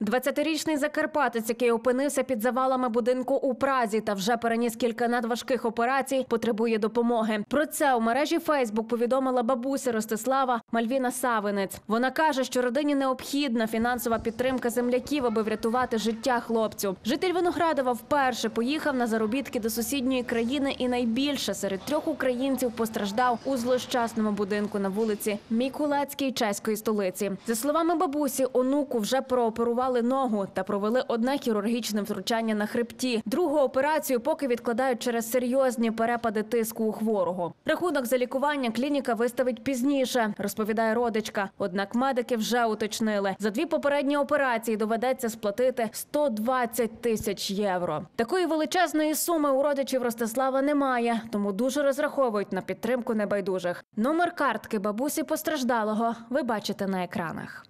20-річний закарпатець, який опинився під завалами будинку у Празі та вже переніс кілька надважких операцій, потребує допомоги. Про це у мережі Фейсбук повідомила бабуся Ростислава Мальвіна Савинець. Вона каже, що родині необхідна фінансова підтримка земляків, аби врятувати життя хлопцю. Житель Виноградова вперше поїхав на заробітки до сусідньої країни, і найбільше серед трьох українців постраждав у злощасному будинку на вулиці Мікулацькій чеської столиці. За словами бабусі, онуку вже прооперували ногу та провели одне хірургічне втручання на хребті. Другу операцію поки відкладають через серйозні перепади тиску у хворого. Рахунок за лікування клініка виставить пізніше, розповідає родичка. Однак медики вже уточнили, за дві попередні операції доведеться сплатити 120 тисяч євро. Такої величезної суми у родичів Ростислава немає, тому дуже розраховують на підтримку небайдужих. Номер картки бабусі постраждалого ви бачите на екранах.